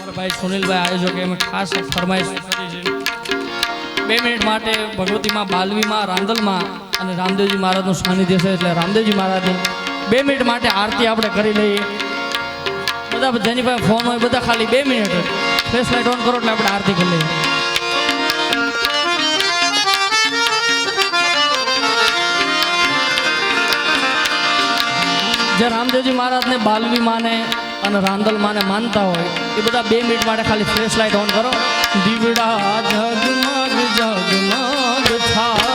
અમારા ભાઈ સુનિલભાઈ આયોજકે અમે ખાસ ફરમાઈશ કરી છે. બે મિનિટ માટે ભગવતીમાં, બાલવીમાં રાંદલમાં અને રામદેવજી મહારાજનું સાનિધ્ય છે એટલે રામદેવજી મહારાજની બે મિનિટ માટે આરતી આપણે કરી લઈએ. બધા જેની પાસે ફોન હોય, બધા ખાલી બે મિનિટ ફ્લેશ લાઇટ ઓન કરો એટલે આપણે આરતી કરી લઈએ. જે રામદેવજી મહારાજને બાલવી માને અને રાંદલ માને માનતા હોય. એ બધા બે મિનિટ માટે ખાલી ફ્લેશ લાઇટ ઓન કરો. દીવડા જગમગ જગમગ થા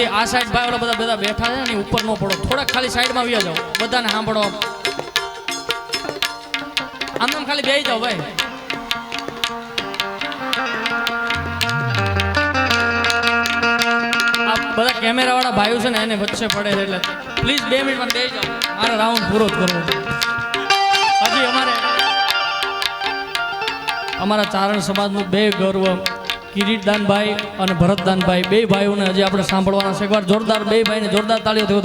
નમ્ર આ સાઈડ ભાઈ બધા બધા બેઠા છે ને ઉપર નો પડો. થોડાક ખાલી સાઈડમાં વ્યા જાઓ. બધાને સાંભળો. આમ આમ ખાલી બેહી જાઓ ભાઈ. બધા કેમેરા વાળા ભાઈઓ છે ને, એને વચ્ચે પડે છે એટલે પ્લીઝ બે મિનિટમાં બે જાઓ. મારે રાઉન્ડ પૂરો જ કરવો. હજી અમારે અમારા ચારણ સમાજનું બે ગર્વ. કિરીટદાનભાઈ અને ભરતદાનભાઈ, બે ભાઈઓને હજી આપણે સાંભળવાના છે. એકવાર જોરદાર, બે ભાઈને જોરદાર તાળીઓ થયો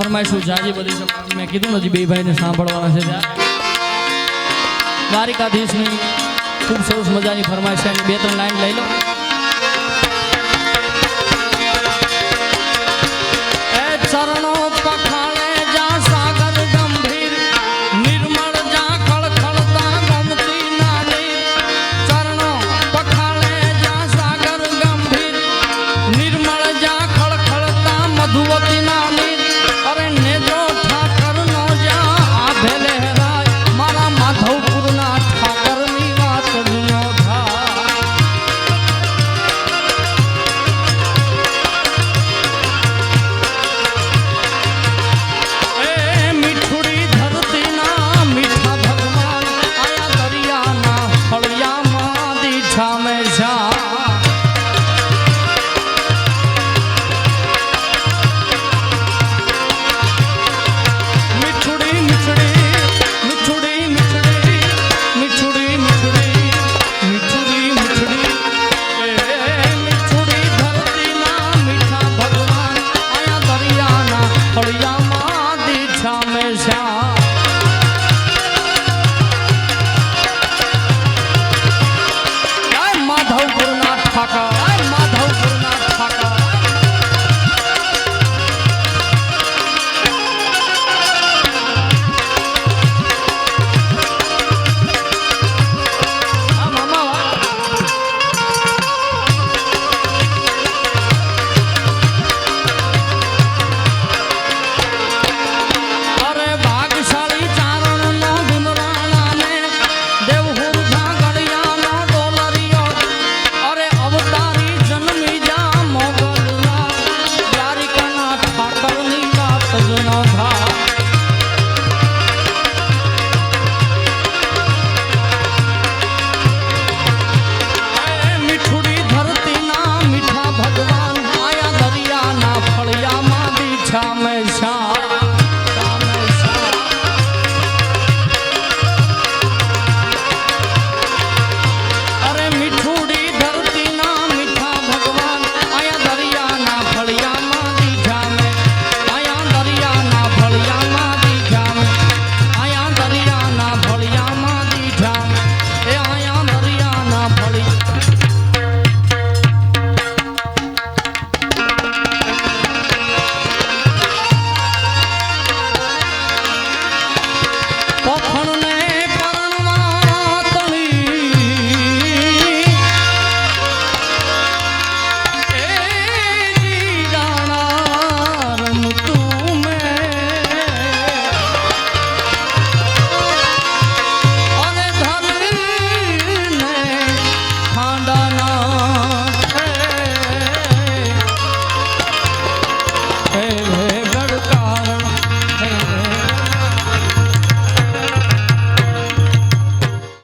ફરમાઈશું, જાજી બધી મેં કીધું નથી બે ભાઈને સાંભળવાના છે ત્યાં. દ્વારિકાધીશની ખૂબ સરસ મજાની ફરમાઈશ છે. બે ત્રણ લાઈન લઈ લો. ચરણો